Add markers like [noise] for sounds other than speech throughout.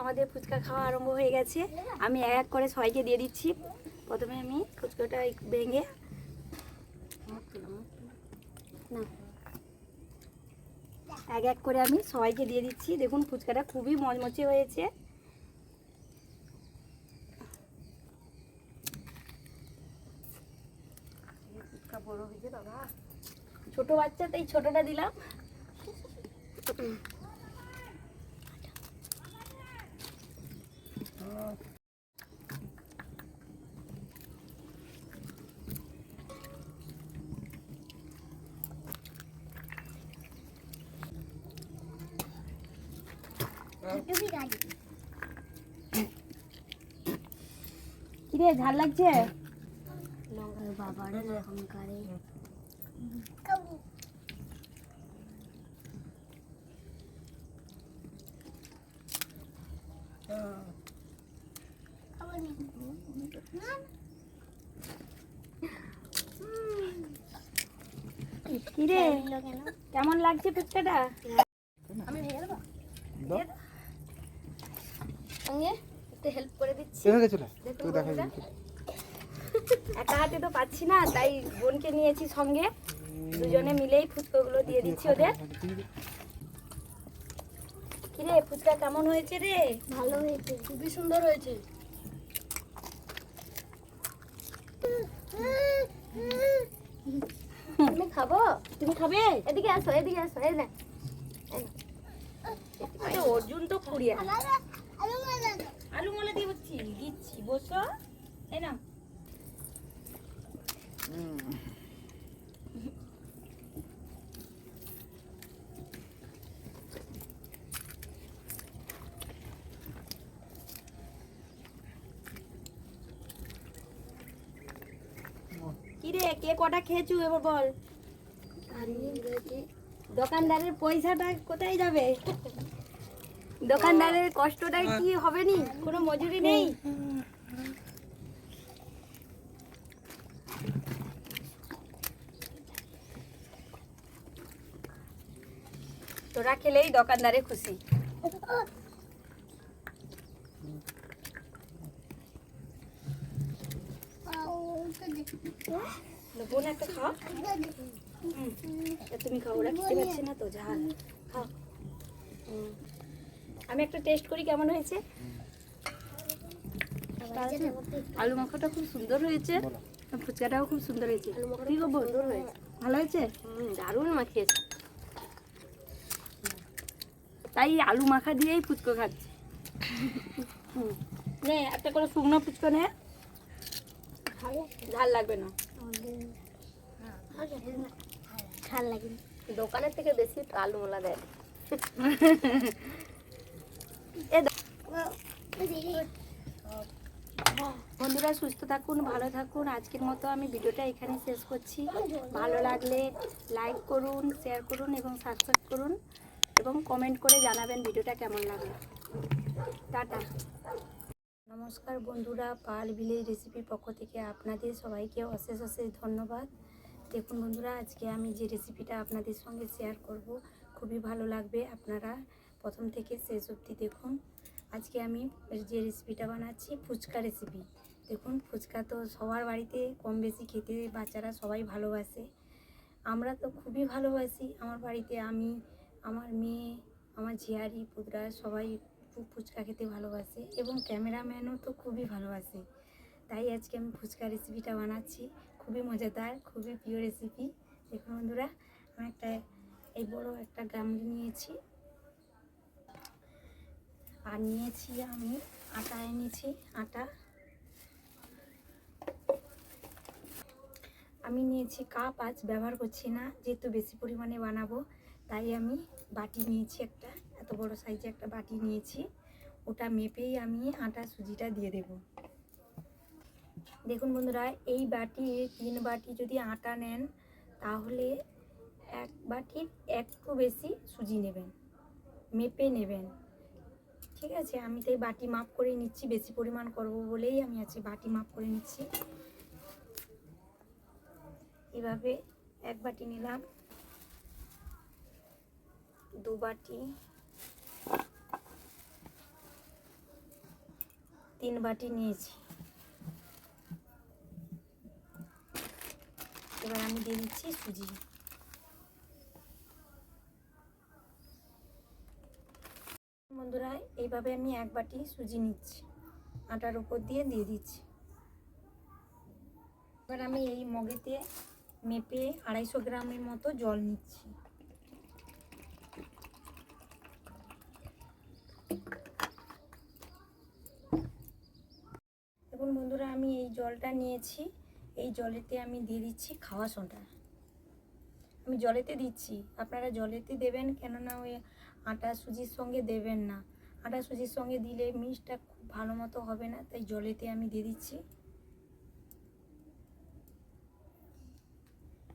আমাদের ফুচকা খাওয়া আরম্ভ হয়ে গেছে। আমি এক এক করে সবাইকে দিয়ে দিচ্ছি। প্রথমে আমি ফুচকাটা ভেঙে না। এক এক করে আমি সবাইকে দিয়ে দিচ্ছি। দেখুন, ফুচকাটা খুবই মচমচে হয়েছে। ছোট বাচ্চা, তাই ছোটটা দিলাম। কিরে ঝাল লাগছে? বাবারে কিরে কেমন লাগছে ফুচকাটা আমি ভেঙে দেবো। সঙ্গে একটু হেল্প করে দিচ্ছি। এভাবে চলে তুই দেখাই বন্ধুরা। একা হাতে তো পাচ্ছি না তাই বোনকে নিয়েছি সঙ্গে। দুজনে মিলেই ফুচকাগুলো দিয়ে দিচ্ছি ওদের। কিরে ফুচকা কেমন হয়েছে রে? ভালো হয়েছে খুবই সুন্দর হয়েছে। তুমি খাব? তুমি খাবে? এদিকে আসো এদিকে আসো এই না অর্জুন তো কুড়িয়া। আলু মলা দিচ্ছি বসো। এই না কিরে কে কটা খেয়েছু এবার বল? দোকানদারের পয়সাটা কোথায় যাবে? দোকানদারের কষ্টটা কি হবে নি? কোনো মজুরি নেই? তোরা খেলেই দোকানদারে খুশি। বোন একটা খাও। তুমি খাও, ওরা খেতে পারছে না তো ঝাল খাও। আমি একটা টেস্ট করি কেমন হয়েছে। আলু মাখাটা খুব সুন্দর হয়েছে ফুচকাটাও খুব সুন্দর হয়েছে। কি বোন? ভালো হয়েছে? দারুণ মাখিয়েছে। তাই আলু মাখা দিয়েই ফুচকো খাচ্ছি। হুম। নে একটা করে শুকনো ফুচকো নে। ঝাল লাগবে না। ঝাল লাগে দোকানের থেকে বেশি আলু মোলা দেয়। [laughs] বন্ধুরা সুস্থ থাকুন, ভালো থাকুন। আজকের মতো আমি ভিডিওটা এখানে শেষ করছি। ভালো লাগলে লাইক করুন শেয়ার করুন এবং সাবস্ক্রাইব করুন এবং কমেন্ট করে জানাবেন ভিডিওটা কেমন লাগল। টাটা। নমস্কার বন্ধুরা, পাল ভিলেজ রেসিপির পক্ষ থেকে আপনাদের সবাইকে অশেষ অশেষ ধন্যবাদ। দেখুন বন্ধুরা, আজকে আমি যে রেসিপিটা আপনাদের সঙ্গে শেয়ার করব, খুবই ভালো লাগবে আপনারা প্রথম থেকে শেষ অবধি দেখুন। আজকে আমি যে রেসিপিটা বানাচ্ছি, ফুচকা রেসিপি দেখুন, ফুচকা তো সবার বাড়িতে কম বেশি খেতে বাচ্চারা সবাই ভালোবাসে। আমরা তো খুবই ভালোবাসি। আমার বাড়িতে আমি, আমার মেয়ে, আমার ঝিয়ারি, পুতরা সবাই ফুচকা খেতে ভালোবাসে এবং ক্যামেরাম্যানও তো খুবই ভালোবাসে। তাই আজকে আমি ফুচকা রেসিপিটা বানাচ্ছি। খুবই মজাদার, খুবই প্রিয় রেসিপি দেখুন বন্ধুরা, আমি একটা, এই বড় একটা গামলি নিয়েছি। আর নিয়েছি আমি আটা এনেছি, আটা। আমি নিয়েছি কাপ, আজ ব্যবহার করছি না, যেহেতু বেশি পরিমাণে বানাবো, তাই আমি বাটি নিয়েছি একটা, এত বড় সাইজে একটা বাটি নিয়েছি। ওটা মেপেই আমি আটা সুজিটা দিয়ে দেব। দেখুন বন্ধুরা, এই বাটি তিন বাটি যদি আটা নেন, তাহলে এক বাটির একটু বেশি সুজি নেবেন, মেপে নেবেন। ঠিক আছে, আমি তাই বাটি মাপ করে নিচ্ছি, বেশি পরিমাণ করব বলেই আমি আজকে বাটি মাপ করে নিচ্ছি। এভাবে এক বাটি নিলাম, দু বাটি, তিন বাটি নিয়েছি। এবার আমি দিয়ে দিচ্ছি সুজি। বন্ধুরা, এইভাবে আমি এক বাটি সুজি নিচ্ছি। আটার উপর দিয়ে দিয়ে দিচ্ছি। এবার আমি এই মগেতে মেপে আড়াইশো গ্রামের মতো জল নিচ্ছি। দেখুন বন্ধুরা, আমি এই জলটা নিয়েছি। এই জলেতে আমি দিয়ে দিচ্ছি খাওয়া সোডা। আমি জলেতে দিচ্ছি। আপনারা জলেতে দেবেন, কেননা ওই আটা সুজির সঙ্গে দেবেন না। আটা সুজির সঙ্গে দিলে মিষ্টিটা খুব ভালো মতো হবে না, তাই জলেতে আমি দিয়ে দিচ্ছি।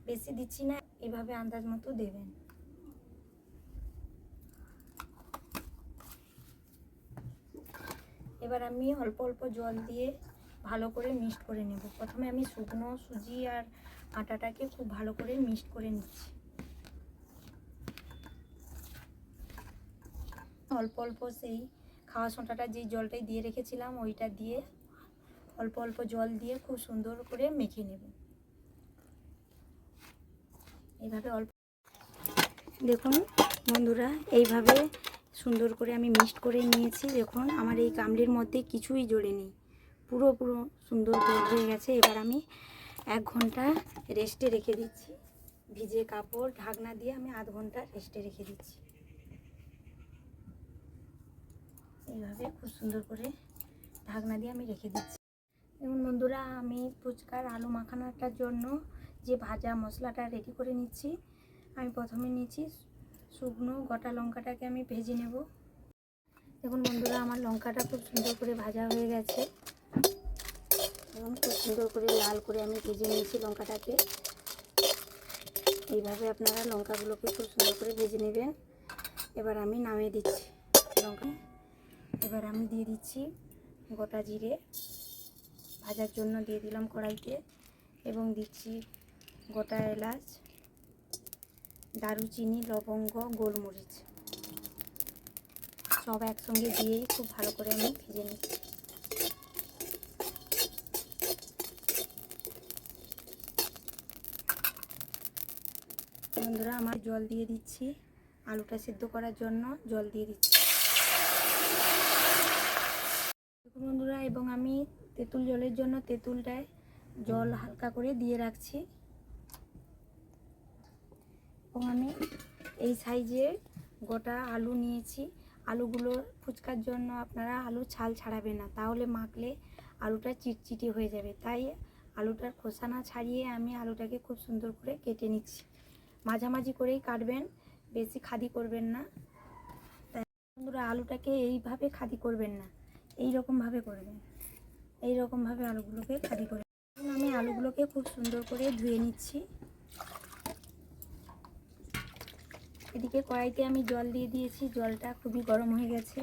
বেশি দিচ্ছি না, এভাবে আন্দাজ মতো দেবেন। এবার আমি অল্প অল্প জল দিয়ে ভালো করে মিক্সড করে নেব। প্রথমে আমি শুকনো সুজি আর আটাটাকে খুব ভালো করে মিক্সড করে নিচ্ছি। অল্প অল্প সেই খাওয়া সোঁটাটা যেই জলটাই দিয়ে রেখেছিলাম, ওইটা দিয়ে অল্প অল্প জল দিয়ে খুব সুন্দর করে মেখে নেব। এইভাবে অল্প দেখুন বন্ধুরা, এইভাবে সুন্দর করে আমি মিক্সড করে নিয়েছি। দেখুন, আমার এই গামলির মধ্যে কিছুই জড়েনি। পুরো পুরো সুন্দর হয়ে গেছে। এবার আমি এক ঘণ্টা রেস্টে রেখে দিচ্ছি। ভিজে কাপড়, ঢাকনা দিয়ে আমি আধ ঘণ্টা রেস্টে রেখে দিচ্ছি। এইভাবে খুব সুন্দর করে ঢাকনা দিয়ে আমি রেখে দিচ্ছি। যেমন বন্ধুরা, আমি ফুচকার আলু মাখানোটার জন্য যে ভাজা মশলাটা রেডি করে নিচ্ছি, আমি প্রথমে নিচ্ছি শুকনো গোটা লঙ্কাটাকে আমি ভেজে নেব। দেখুন বন্ধুরা, আমার লঙ্কাটা খুব সুন্দর করে ভাজা হয়ে গেছে। এবং খুব সুন্দর করে লাল করে আমি ভেজে নিয়েছি লঙ্কাটাকে। এইভাবে আপনারা লঙ্কাগুলোকে খুব সুন্দর করে ভেজে নেবেন। এবার আমি নামিয়ে দিচ্ছি লঙ্কা। এবার আমি দিয়ে দিচ্ছি গোটা জিরে। ভাজার জন্য দিয়ে দিলাম কড়াইতে এবং দিচ্ছি গোটা এলাচ, দারুচিনি, লবঙ্গ, গোলমরিচ। সব একসঙ্গে দিয়েই খুব ভালো করে আমি ভেজে নিচ্ছি। বন্ধুরা, আমার জল দিয়ে দিচ্ছি। আলুটা সেদ্ধ করার জন্য জল দিয়ে দিচ্ছি দেখুন বন্ধুরা এবং আমি তেঁতুল জলের জন্য তেঁতুলটায় জল হালকা করে দিয়ে রাখছি। এবং আমি এই সাইজে গোটা আলু নিয়েছি। আলুগুলো ফুচকার জন্য আপনারা আলু ছাল ছাড়াবেন না তাহলে মাখলে আলুটা চিটচিটি হয়ে যাবে। তাই আলুটার খোসা না ছাড়িয়ে আমি আলুটাকে খুব সুন্দর করে কেটে নিচ্ছি। মাঝামাঝি করেই কাটবেন বেশি খাদি করবেন না। তাই বন্ধুরা আলুটাকে এইভাবে খাদি করবেন না। এই রকমভাবে করবেন এই রকমভাবে আলুগুলোকে খাদি করে আমি আলুগুলোকে খুব সুন্দর করে ধুয়ে নিচ্ছি। এদিকে কড়াইতে আমি জল দিয়ে দিয়েছি। জলটা খুবই গরম হয়ে গেছে।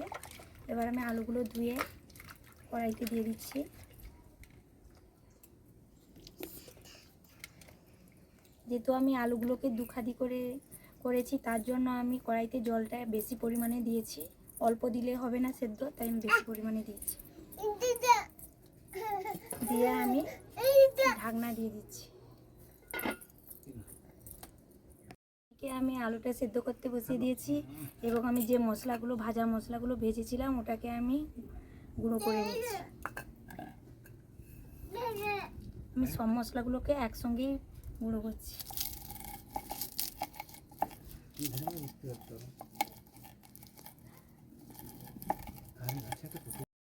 এবার আমি আলুগুলো ধুয়ে কড়াইতে দিয়ে দিচ্ছি। যেহেতু আমি আলুগুলোকে দুখাদি করে করেছি, তার জন্য আমি কড়াইতে জলটা বেশি পরিমাণে দিয়েছি। অল্প দিলে হবে না সেদ্ধ তাই আমি বেশি পরিমাণে দিয়েছি দিয়ে আমি ঢাকনা দিয়ে দিচ্ছি। আমি আলুটা সেদ্ধ করতে বসিয়ে দিয়েছি এবং আমি যে মশলাগুলো ভাজা মশলাগুলো ভেজেছিলাম ওটাকে আমি গুঁড়ো করে নিচ্ছি। আমি সব মশলাগুলোকে একসঙ্গেই গুঁড়ো করছি।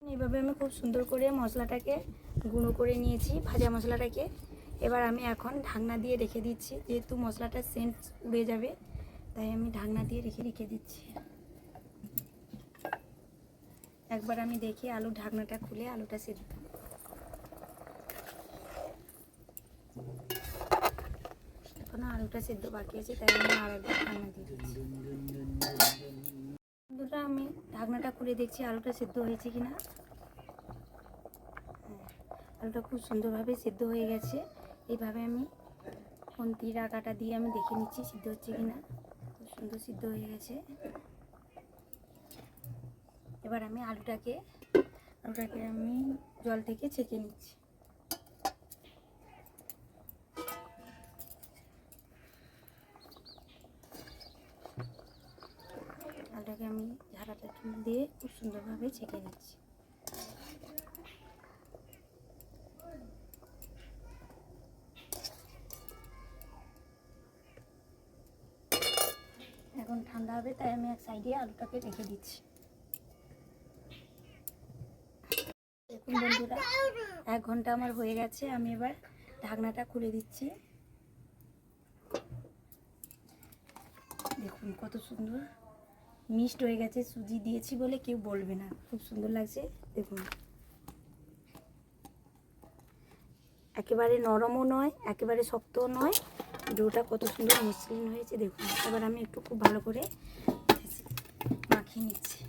এইভাবে আমি খুব সুন্দর করে মশলাটাকে গুঁড়ো করে নিয়েছি, ভাজা মশলাটাকে। এবার আমি এখন ঢাকনা দিয়ে রেখে দিচ্ছি, যেহেতু মশলাটা সেন্ট উড়ে যাবে, তাই আমি ঢাকনা দিয়ে রেখে রেখে দিচ্ছি। একবার আমি দেখি আলু ঢাকনাটা খুলে আলুটা সেদ্ধ এখনও আলুটা সেদ্ধ বাকি আছে, তাই আমি আর একবার ঢাকনা দিয়ে দিচ্ছি। বন্ধুরা, আমি ঢাকনাটা খুলে দেখছি আলুটা সেদ্ধ হয়েছে কিনা। হ্যাঁ আলুটা খুব সুন্দরভাবে সেদ্ধ হয়ে গেছে। এইভাবে আমি খন্তির আটাটা দিয়ে আমি দেখে নিচ্ছি সিদ্ধ হচ্ছে কিনা। খুব সুন্দর সিদ্ধ হয়ে গেছে। এবার আমি আলুটাকে আলুটাকে আমি জল থেকে ছেঁকে নিচ্ছি। দিয়ে খুব সুন্দরভাবে ছেঁকে নিচ্ছি। এখন ঠান্ডা হবে, তাই আমি এক সাইডে আলুটাকে রেখে দিচ্ছি। দেখুন বন্ধুরা, এক ঘণ্টা আমার হয়ে গেছে, আমি এবার ঢাকনাটা খুলে দিচ্ছি। দেখুন কত সুন্দর মিষ্ট হয়ে গেছে, সুজি দিয়েছি বলে কেউ বলবে না। খুব সুন্দর লাগছে, দেখুন। একেবারে নরমও নয়, একেবারে শক্তও নয়। ডোটা কত সুন্দর মসৃণ হয়েছে, দেখুন। এবার আমি একটু খুব ভালো করে মাখিয়ে নিচ্ছি।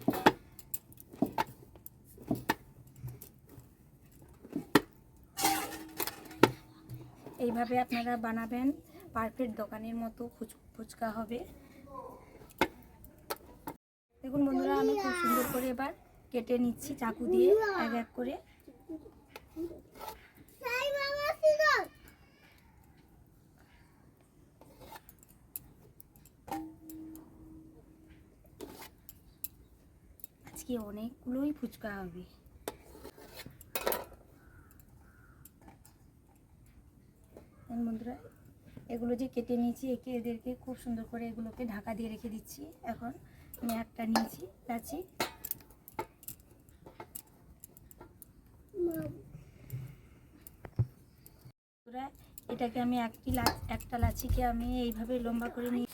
এইভাবে আপনারা বানাবেন, পারফেক্ট দোকানের মতো ফুচ- ফুচকা হবে। দেখুন বন্ধুরা, আমি খুব সুন্দর করে এবার কেটে নিচ্ছি চাকু দিয়ে, এক এক করে। আজকে অনেকগুলোই ফুচকা হবে। বন্ধুরা, এগুলো যে কেটে নিয়েছি, একে এদেরকে খুব সুন্দর করে এগুলোকে ঢাকা দিয়ে রেখে দিচ্ছি। এখন আমি একটা নিয়েছি লাচি বন্ধুরা, এটাকে আমি একটি একটা লাচিকে আমি এইভাবে লম্বা করে নিয়ে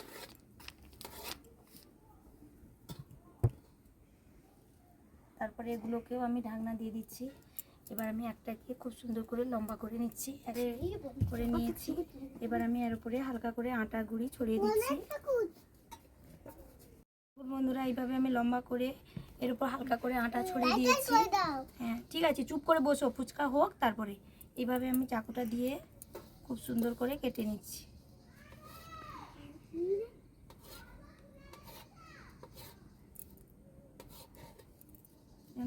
তারপরে এগুলোকেও আমি ঢাকনা দিয়ে দিচ্ছি। এবার আমি একটাকে খুব সুন্দর করে লম্বা করে নিচ্ছি করে নিয়েছি। এবার আমি এর উপরে হালকা করে আটা গুঁড়ি ছড়িয়ে দিচ্ছি। বন্ধুরা এইভাবে আমি লম্বা করে এর উপর হালকা করে আটা ছড়িয়ে দিয়েছি। হ্যাঁ ঠিক আছে চুপ করে বসো ফুচকা হোক তারপরে। এইভাবে আমি চাকুটা দিয়ে খুব সুন্দর করে কেটে নিচ্ছি।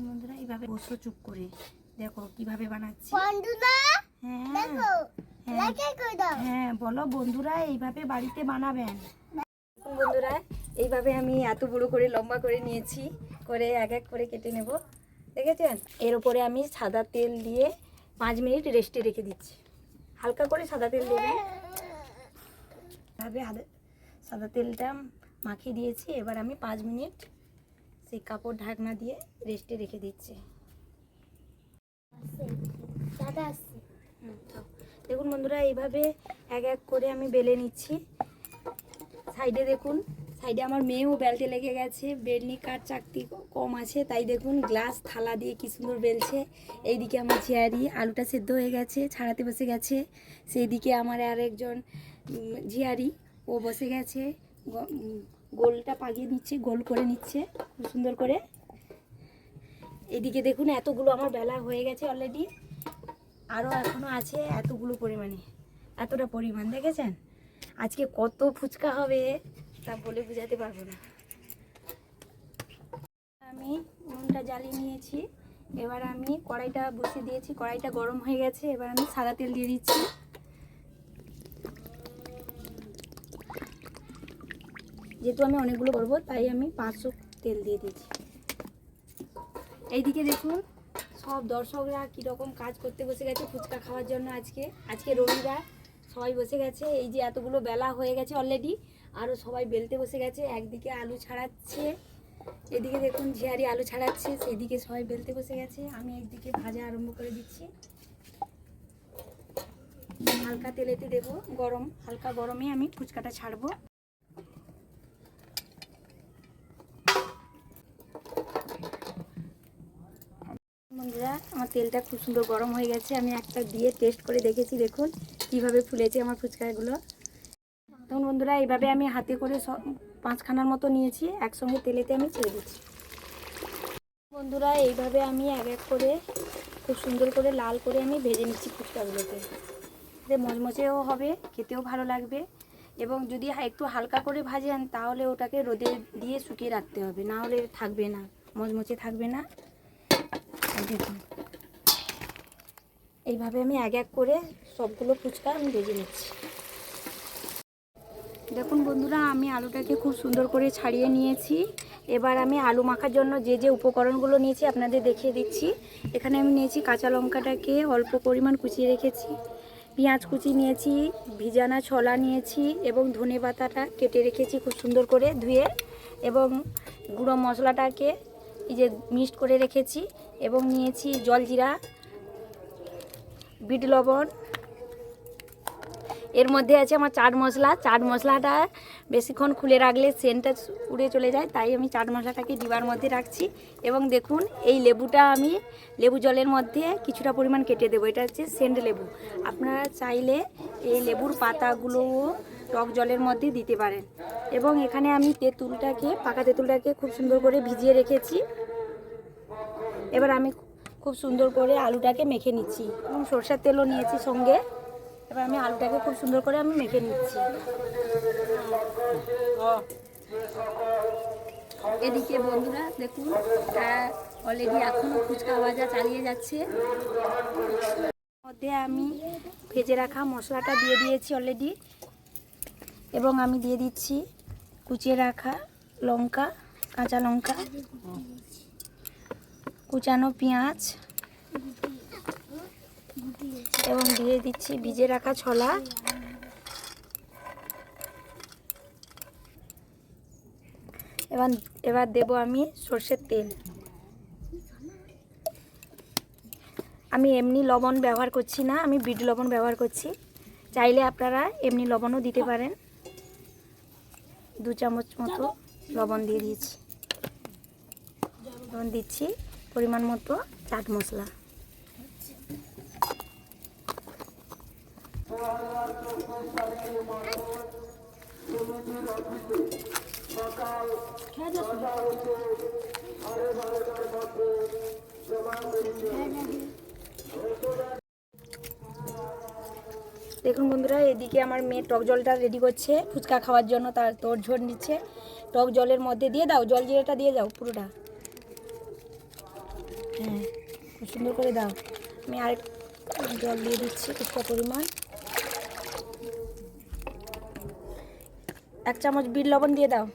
বন্ধুরা এইভাবে বসো চুপ করে। দেখো কীভাবে বানাচ্ছি। হ্যাঁ হ্যাঁ। হ্যাঁ বলো বন্ধুরা এইভাবে বাড়িতে বানাবেন। বন্ধুরা এইভাবে আমি এত বড় করে লম্বা করে নিয়েছি করে এক এক করে কেটে নেব। দেখেছেন? এর উপরে আমি সাদা তেল দিয়ে পাঁচ মিনিট রেস্টে রেখে দিচ্ছি। হালকা করে সাদা তেল দেবেন। ভাবে সাদা তেলটা মাখিয়ে দিয়েছি। এবার আমি পাঁচ মিনিট সেই কাপড় ঢাকনা দিয়ে রেস্টে রেখে দিচ্ছি। দেখুন বন্ধুরা এইভাবে এক এক করে আমি বেলে নিচ্ছি। সাইডে দেখুন সাইডে আমার মেয়েও বেলতে লেগে গেছে, বেলনি কাঠ চাকতি কম আছে, তাই দেখুন গ্লাস, থালা দিয়ে কি সুন্দর বেলছে। এইদিকে আমার ঝিয়ারি, আলুটা সেদ্ধ হয়ে গেছে, ছাড়াতে বসে গেছে। সেই দিকে আমার আরেকজন ঝিয়ারি, ও বসে গেছে গোলটা পাকিয়ে নিচ্ছে, গোল করে নিচ্ছে খুব সুন্দর করে। এদিকে দেখুন এতগুলো আমার বেলা হয়ে গেছে অলরেডি আরও এখনও আছে এতগুলো পরিমাণে, এতটা পরিমাণ, দেখেছেন? আজকে কত ফুচকা হবে। তা বলে বোঝাতে পারব না। আমি নুনটা জ্বালিয়ে নিয়েছি। এবার আমি কড়াইটা বসিয়ে দিয়েছি। কড়াইটা গরম হয়ে গেছে। এবার আমি সাদা তেল দিয়ে দিচ্ছি। যেহেতু আমি অনেকগুলো করব, তাই আমি পাঁচশো তেল দিয়ে দিয়েছি। এইদিকে দেখুন, সব দর্শকরা কীরকম কাজ করতে বসে গেছে ফুচকা খাওয়ার জন্য আজকে। আজকে রবিবার, সবাই বসে গেছে। এই যে এতগুলো বেলা হয়ে গেছে অলরেডি আরও সবাই বেলতে বসে গেছে, একদিকে আলু ছাড়াচ্ছে, এদিকে দেখুন ঝিয়ারি আলু ছাড়াচ্ছে, সেদিকে সবাই বেলতে বসে গেছে, আমি একদিকে ভাজা আরম্ভ করে দিচ্ছি। হালকা তেলেতে দেবো গরম, হালকা গরমে আমি ফুচকাটা ছাড়বো। বন্ধুরা, আমার তেলটা খুব সুন্দর গরম হয়ে গেছে, আমি একটা দিয়ে টেস্ট করে দেখেছি, দেখুন কীভাবে ফুলেছে আমার ফুচকাগুলো। তখন বন্ধুরা, এইভাবে আমি হাতে করে সব পাঁচখানার মতো নিয়েছি, একসঙ্গে তেলেতে আমি ছেড়ে দিচ্ছি। বন্ধুরা, এইভাবে আমি এক এক করে খুব সুন্দর করে লাল করে আমি ভেজে নিচ্ছি ফুচকাগুলোকে। এতে মচমচেও হবে, খেতেও ভালো লাগবে। এবং যদি একটু হালকা করে ভাজেন, তাহলে ওটাকে রোদে দিয়ে শুকিয়ে রাখতে হবে। না হলে থাকবে না, মচমচে থাকবে না। দেখুন। এইভাবে আমি এক এক করে সবগুলো ফুচকা আমি ভেজে নিচ্ছি। দেখুন বন্ধুরা, আমি আলুটাকে খুব সুন্দর করে ছাড়িয়ে নিয়েছি। এবার আমি আলু মাখার জন্য যে যে উপকরণগুলো নিয়েছি আপনাদের দেখিয়ে দিচ্ছি। এখানে আমি নিয়েছি কাঁচা লঙ্কাটাকে অল্প পরিমাণ কুচিয়ে রেখেছি। পেঁয়াজ কুচি নিয়েছি, ভিজানা ছলা নিয়েছি এবং ধনে পাতাটা কেটে রেখেছি খুব সুন্দর করে ধুয়ে এবং গুঁড়ো মশলাটাকে এই যে মিক্সড করে রেখেছি এবং নিয়েছি জলজিরা, বিট লবণ এর মধ্যে আছে আমার চাট মশলা। চাট মশলাটা বেশিক্ষণ খুলে রাখলে সেন্টটা উড়ে চলে যায়, তাই আমি চাট মশলাটাকে ডিবার মধ্যে রাখছি। এবং দেখুন, এই লেবুটা আমি লেবু জলের মধ্যে কিছুটা পরিমাণ কেটে দেবো। এটা হচ্ছে সেন্ট লেবু। আপনারা চাইলে এই লেবুর পাতাগুলোও টক জলের মধ্যে দিতে পারেন। এবং এখানে আমি তেঁতুলটাকে, পাকা তেঁতুলটাকে খুব সুন্দর করে ভিজিয়ে রেখেছি। এবার আমি খুব সুন্দর করে আলুটাকে মেখে নিচ্ছি। এবং সরষের তেলও নিয়েছি সঙ্গে। এবার আমি আলুটাকে খুব সুন্দর করে আমি মেখে নিচ্ছি। এদিকে বন্ধুরা দেখুন অলরেডি এখনও ফুচকা ভাজা চালিয়ে যাচ্ছে। মধ্যে আমি ভেজে রাখা মশলাটা দিয়ে দিয়েছি অলরেডি এবং আমি দিয়ে দিচ্ছি কুচিয়ে রাখা লঙ্কা কাঁচা লঙ্কা কুচানো পেঁয়াজ এবং দিয়ে দিচ্ছি ভিজে রাখা ছোলা। এবার এবার দেব আমি সর্ষের তেল। আমি এমনি লবণ ব্যবহার করছি না, আমি বিট লবণ ব্যবহার করছি। চাইলে আপনারা এমনি লবণও দিতে পারেন। দু চামচ মতো লবণ দিয়ে দিয়েছি। লবণ দিচ্ছি পরিমাণ মতো চাট মশলা। দেখুন বন্ধুরা, এদিকে আমার মেয়ে টক জলটা রেডি করছে। ফুচকা খাওয়ার জন্য তার তোর ঝোড় নিচ্ছে। টক জলের মধ্যে দিয়ে দাও, জল জিরাটা দিয়ে দাও পুরোটা। হ্যাঁ সুন্দর করে দাও। আমি আরেক জল দিয়ে দিচ্ছি, কিছুটা পরিমাণ। এক চামচ বিট লবণ দিয়ে দাও।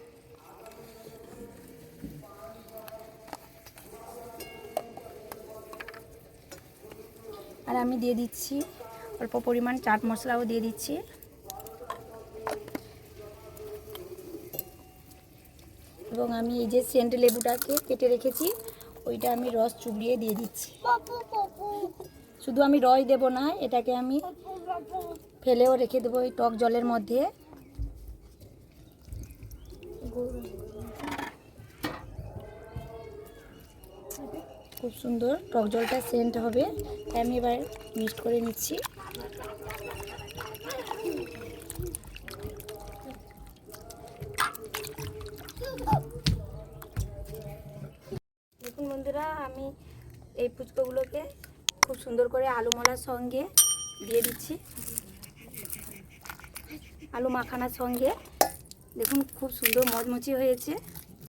আর আমি দিয়ে দিচ্ছি অল্প পরিমাণ চাট মশলাও দিয়ে দিচ্ছি। এবং আমি এই যে সেন্ট লেবুটাকে কেটে রেখেছি, ওইটা আমি রস চুবড়িয়ে দিয়ে দিচ্ছি। শুধু আমি রস দেব না, এটাকে আমি ফেলেও রেখে দেবো ওই টক জলের মধ্যে। খুব সুন্দর। টক জলটা সেন্ট হবে। তাই আমি এবার মিক্সড করে নিচ্ছি। দেখুন বন্ধুরা, আমি এই ফুচকাগুলোকে খুব সুন্দর করে আলু মলার সঙ্গে দিয়ে দিচ্ছি। আলু মাখানার সঙ্গে। দেখুন খুব সুন্দর মচমচি হয়েছে।